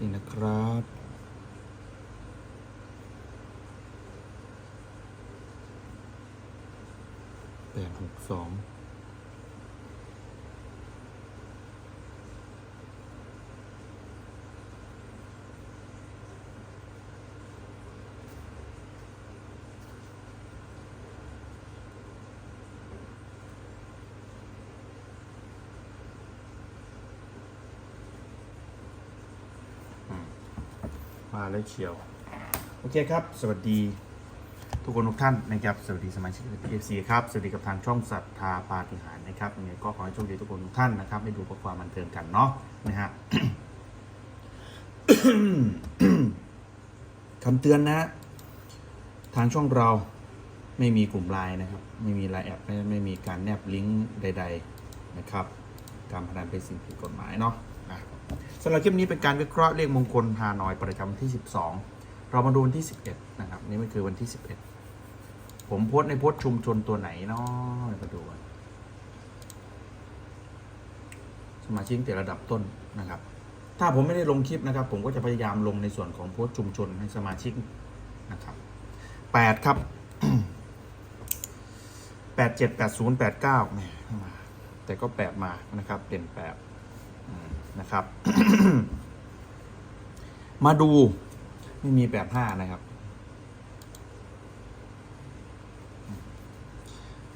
นี่นะครับ แปดหกสอง มาแล้วเชียว โอเคครับ สวัสดีทุกคนทุกท่านนะครับ สวัสดีสมาชิกเอฟซีครับ สวัสดีกับทางช่องศรัทธาปาฏิหาริย์นะครับยังไงก็ขอให้โชคดีทุกคนทุกท่านนะครับได้ดูประความบันเทิงกันเนาะนะฮะคำเตือนนะ ทางช่องเราไม่มีกลุ่มไลน์นะครับ ไม่มีไลน์แอปไม่ไม่มีการแนบลิงก์ใด ๆนะครับ การพนันเป็นสิ่งผิดกฎหมายเนาะนะ สำหรับคลิปนี้เป็นการวิเคราะห์เลขมงคลฮานอยประจำที่ 12 เรามาดูวันที่ 11 นะครับ นี่มันคือวันที่ 11 ผมโพสในโพสชุมชนตัวไหนเนาะมาดูสมาชิกแต่ระดับต้นนะครับ ถ้าผมไม่ได้ลงคลิปนะครับ ผมก็จะพยายามลงในส่วนของโพสชุมชนให้สมาชิกนะครับแปดครับแปดเจ็ดแปดศูนย์แปดเก้าแหมาแต่ก็แปดมานะครับเด่นแปดอืม นะครับ มาดูไม่มีแปดห้านะครับ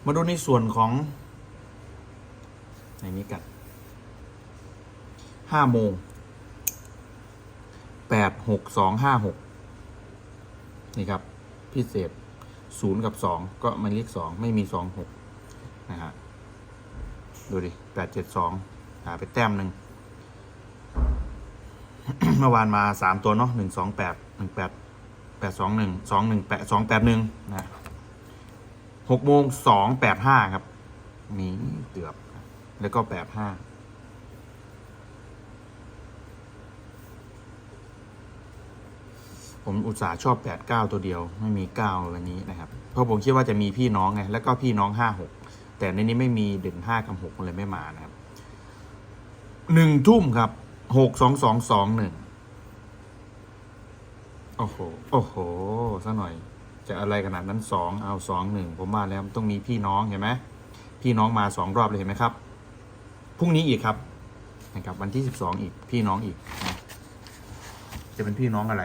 มาดูในส่วนของในนี้กันห้าโมงแปดหกสองห้าหกนี่ครับ พิเศษศูนย์กับสองก็มันเลขสองไม่มีสองหกนะฮะดูดิแปดเจ็ดสองหาไปแต้มหนึ่ง เมื่อวานมาสามตัวเนาะหนึ่งสองแปดหนึ่งแปดแปดสองหนึ่งสองหนึ่งแปดสองแปดหนึ่งนะหกโมงสองแปดห้าครับนี่เกือบ แล้วก็แปดห้าผมอุตส่าห์ชอบแปดเก้าตัวเดียว ไม่มีเก้าวันนี้นะครับ เพราะผมคิดว่าจะมีพี่น้องไงแล้วก็พี่น้องห้าหกแต่ในนี้ไม่มีเด่นห้ากับหกเลยไม่มานะครับหนึ่งทุ่มครับหกสองสองสองหนึ่ง โอ้โห โอ้โหซะหน่อย จะอะไรขนาดนั้นสองเอาสองหนึ่งผมว่าแล้วต้องมีพี่น้องเห็นไหมพี่น้องมาสองรอบเลยเห็นไหมครับพรุ่งนี้อีกครับนะครับ วันที่สิบสองอีกพี่น้องอีกนะจะเป็นพี่น้องอะไร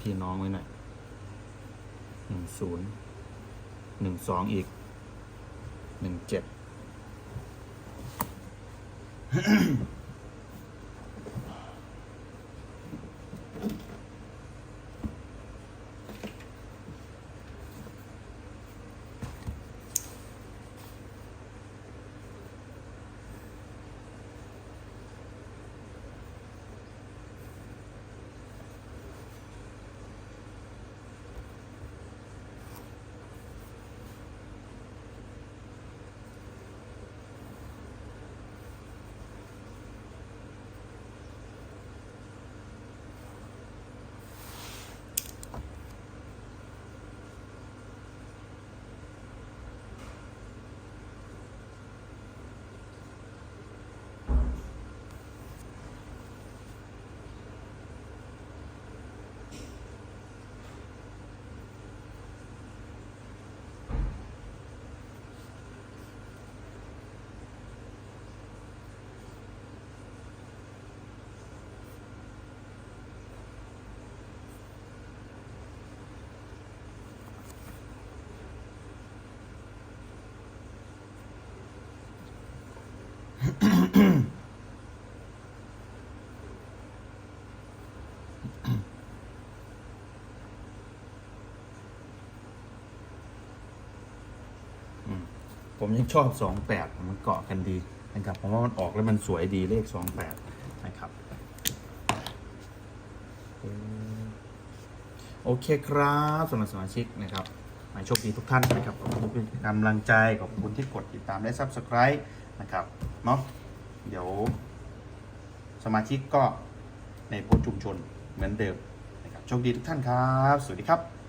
พี่น้องไว้หน่อยหนึ่งศูนย์หนึ่งสองอีกหนึ่งเจ็ด ผมยังชอบสองแปดมันเกาะกันดีนะครับเพราะว่ามันออกแล้วมันสวยดีเลขสองแปดนะครับโอเคครับสำหรับสมาชิกนะครับหมายโชคดีทุกท่านนะครับขอบคุณที่เป็นกำลังใจขอบคุณที่กดติดตามและ subscribe นะครับเนาะเดี๋ยว สมาชิกก็ในโพสชุมชนเหมือนเดิมนะครับโชคดีทุกท่านครับ สวัสดีครับ